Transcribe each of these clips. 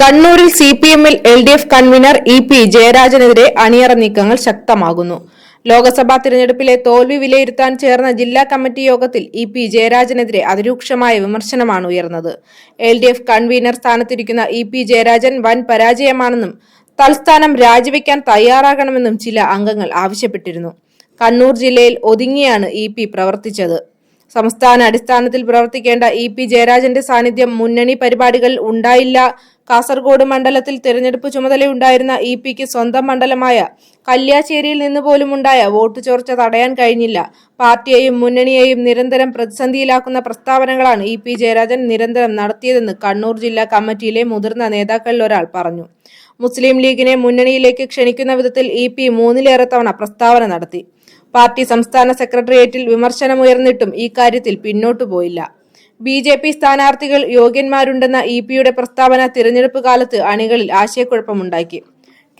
കണ്ണൂരിൽ C P എമ്മിൽ L D F convener E P ജയരാജനെതിരെ അണിയറ നീക്കങ്ങൾ ശക്തമാകുന്നു. ലോക്സഭാ തിരഞ്ഞെടുപ്പിലെ തോൽവി വിലയിരുത്താൻ ചേർന്ന ജില്ലാ കമ്മിറ്റി യോഗത്തിൽ ഇ പി ജയരാജനെതിരെ അതിരൂക്ഷമായ വിമർശനമാണ് ഉയർന്നത്. എൽ ഡി എഫ് കൺവീനർ സ്ഥാനത്തിരിക്കുന്ന ഇ പി ജയരാജൻ വൻ പരാജയമാണെന്നും തൽസ്ഥാനം രാജിവെക്കാൻ തയ്യാറാകണമെന്നും ചില അംഗങ്ങൾ ആവശ്യപ്പെട്ടിരുന്നു. കണ്ണൂർ ജില്ലയിൽ ഒതുങ്ങിയാണ് ഇ പി പ്രവർത്തിച്ചത്. സംസ്ഥാന അടിസ്ഥാനത്തിൽ പ്രവർത്തിക്കേണ്ട ഇ പി ജയരാജന്റെ സാന്നിധ്യം മുന്നണി പരിപാടികളിൽ ഉണ്ടായില്ല കാസർഗോഡ് മണ്ഡലത്തിൽ തിരഞ്ഞെടുപ്പ് ചുമതലയുണ്ടായിരുന്ന ഇ പിക്ക് സ്വന്തം മണ്ഡലമായ കല്യാശ്ശേരിയിൽ നിന്ന് പോലും ഉണ്ടായ വോട്ട് ചോർച്ച തടയാൻ കഴിഞ്ഞില്ല. പാർട്ടിയെയും മുന്നണിയെയും നിരന്തരം പ്രതിസന്ധിയിലാക്കുന്ന പ്രസ്താവനകളാണ് ഇ പി ജയരാജൻ നിരന്തരം നടത്തിയതെന്ന് കണ്ണൂർ ജില്ലാ കമ്മിറ്റിയിലെ മുതിർന്ന നേതാക്കളിൽ ഒരാൾ പറഞ്ഞു. മുസ്ലിം ലീഗിനെ മുന്നണിയിലേക്ക് ക്ഷണിക്കുന്ന വിധത്തിൽ ഇ പി മൂന്നിലേറെ തവണ പ്രസ്താവന നടത്തി. പാർട്ടി സംസ്ഥാന സെക്രട്ടേറിയറ്റിൽ വിമർശനമുയർന്നിട്ടും ഈ കാര്യത്തിൽ പിന്നോട്ടു പോയില്ല. ബി ജെ പി സ്ഥാനാർത്ഥികൾ യോഗ്യന്മാരുണ്ടെന്ന ഇ പിയുടെ പ്രസ്താവന തിരഞ്ഞെടുപ്പ് കാലത്ത് അണികളിൽ ആശയക്കുഴപ്പമുണ്ടാക്കി.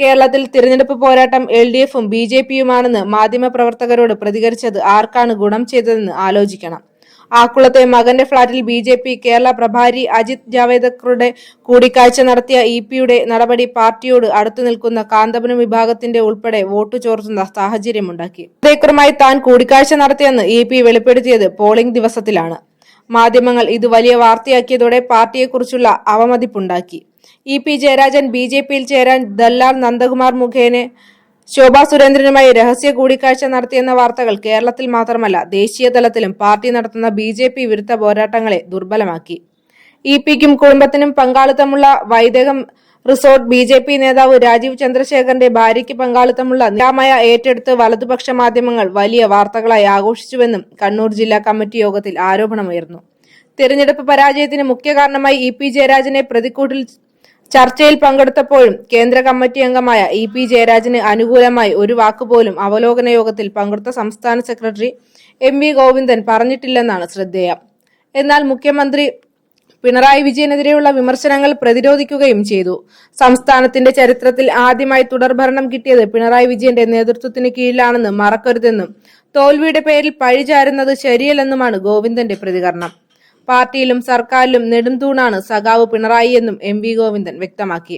കേരളത്തിൽ തിരഞ്ഞെടുപ്പ് പോരാട്ടം എൽ ഡി എഫും ബി ജെ പിയുമാണെന്ന് മാധ്യമപ്രവർത്തകരോട് പ്രതികരിച്ചത് ആർക്കാണ് ഗുണം ചെയ്തതെന്ന് ആലോചിക്കണം. ആക്കുളത്തെ മകന്റെ ഫ്ളാറ്റിൽ ബി ജെ പി കേരള പ്രഭാരി അജിത് ജാവേദക്കറുടെ കൂടിക്കാഴ്ച നടത്തിയ ഇ പിയുടെ നടപടി പാർട്ടിയോട് അടുത്തു നിൽക്കുന്ന കാന്തപുരം വിഭാഗത്തിന്റെ ഉൾപ്പെടെ വോട്ട് ചോർത്തുന്ന സാഹചര്യമുണ്ടാക്കി. സ്പീക്കറുമായി താൻ കൂടിക്കാഴ്ച നടത്തിയെന്ന് ഇ പി വെളിപ്പെടുത്തിയത് പോളിംഗ് ദിവസത്തിലാണ്. മാധ്യമങ്ങൾ ഇത് വലിയ വാർത്തയാക്കിയതോടെ പാർട്ടിയെക്കുറിച്ചുള്ള അവമതിപ്പുണ്ടാക്കി. E P Jayarajan B J പിയിൽ ചേരാൻ ദല്ലാൽ നന്ദകുമാർ മുഖേന ശോഭാ സുരേന്ദ്രനുമായി രഹസ്യ കൂടിക്കാഴ്ച നടത്തിയെന്ന വാർത്തകൾ കേരളത്തിൽ മാത്രമല്ല ദേശീയ തലത്തിലും പാർട്ടി നടത്തുന്ന ബി ജെ പി വിരുദ്ധ പോരാട്ടങ്ങളെ ദുർബലമാക്കി. ഇ പിക്കും കുടുംബത്തിനും പങ്കാളിത്തമുള്ള Vaidekam resort B J P നേതാവ് രാജീവ് ചന്ദ്രശേഖരന്റെ ഭാര്യയ്ക്ക് പങ്കാളിത്തമുള്ള നിരാമയ ഏറ്റെടുത്ത് വലതുപക്ഷ മാധ്യമങ്ങൾ വലിയ വാർത്തകളായി ആഘോഷിച്ചുവെന്നും കണ്ണൂർ ജില്ലാ കമ്മിറ്റി യോഗത്തിൽ ആരോപണമുയർന്നു. തെരഞ്ഞെടുപ്പ് പരാജയത്തിന് മുഖ്യ കാരണമായി ഇ പി ജയരാജനെ പ്രതിക്കൂട്ടിൽ ചർച്ചയിൽ പങ്കെടുത്തപ്പോഴും കേന്ദ്ര കമ്മിറ്റി അംഗമായ ഇ പി ജയരാജന് അനുകൂലമായി ഒരു വാക്കുപോലും അവലോകന യോഗത്തിൽ പങ്കെടുത്ത സംസ്ഥാന സെക്രട്ടറി എം വി ഗോവിന്ദൻ പറഞ്ഞിട്ടില്ലെന്നാണ് ശ്രദ്ധേയം. എന്നാൽ മുഖ്യമന്ത്രി പിണറായി വിജയനെതിരെയുള്ള വിമർശനങ്ങൾ പ്രതിരോധിക്കുകയും ചെയ്തു. സംസ്ഥാനത്തിന്റെ ചരിത്രത്തിൽ ആദ്യമായി തുടർഭരണം കിട്ടിയത് പിണറായി വിജയന്റെ നേതൃത്വത്തിന് കീഴിലാണെന്ന് മറക്കരുതെന്നും തോൽവിയുടെ പേരിൽ പഴിചാരുന്നത് ശരിയല്ലെന്നുമാണ് ഗോവിന്ദന്റെ പ്രതികരണം. പാർട്ടിയിലും സർക്കാരിലും നെടുംതൂണാണ് സഖാവ് പിണറായി എന്നും എം വി ഗോവിന്ദൻ വ്യക്തമാക്കി.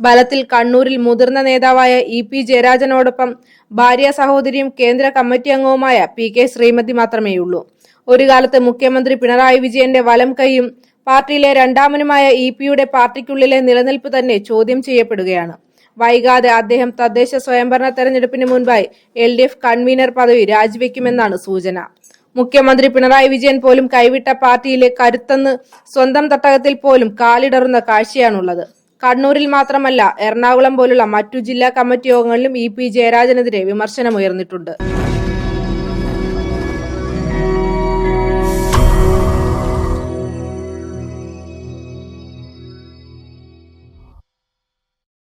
ബലത്തിൽ കണ്ണൂരിൽ മുതിർന്ന നേതാവായ ഇ പി ജയരാജനോടൊപ്പം ഭാര്യ സഹോദരിയും കേന്ദ്ര കമ്മിറ്റി അംഗവുമായ പി കെ ശ്രീമതി മാത്രമേയുള്ളൂ. ഒരു കാലത്ത് മുഖ്യമന്ത്രി പിണറായി വിജയന്റെ വലം കൈയും പാർട്ടിയിലെ രണ്ടാമനുമായ ഇ പിയുടെ പാർട്ടിക്കുള്ളിലെ നിലനിൽപ്പ് തന്നെ ചോദ്യം ചെയ്യപ്പെടുകയാണ്. വൈകാതെ അദ്ദേഹം തദ്ദേശ സ്വയംഭരണ തെരഞ്ഞെടുപ്പിന് മുൻപായി എൽ ഡി എഫ് കൺവീനർ പദവി രാജിവെക്കുമെന്നാണ് സൂചന. മുഖ്യമന്ത്രി പിണറായി വിജയൻ പോലും കൈവിട്ട പാർട്ടിയിലെ കരുത്തെന്ന് സ്വന്തം തട്ടകത്തിൽ പോലും കാലിടറുന്ന കാഴ്ചയാണുള്ളത്. കണ്ണൂരിൽ മാത്രമല്ല എറണാകുളം പോലുള്ള മറ്റു ജില്ലാ കമ്മിറ്റി യോഗങ്ങളിലും ഇ പി ജയരാജനെതിരെ വിമർശനമുയർന്നിട്ടുണ്ട്.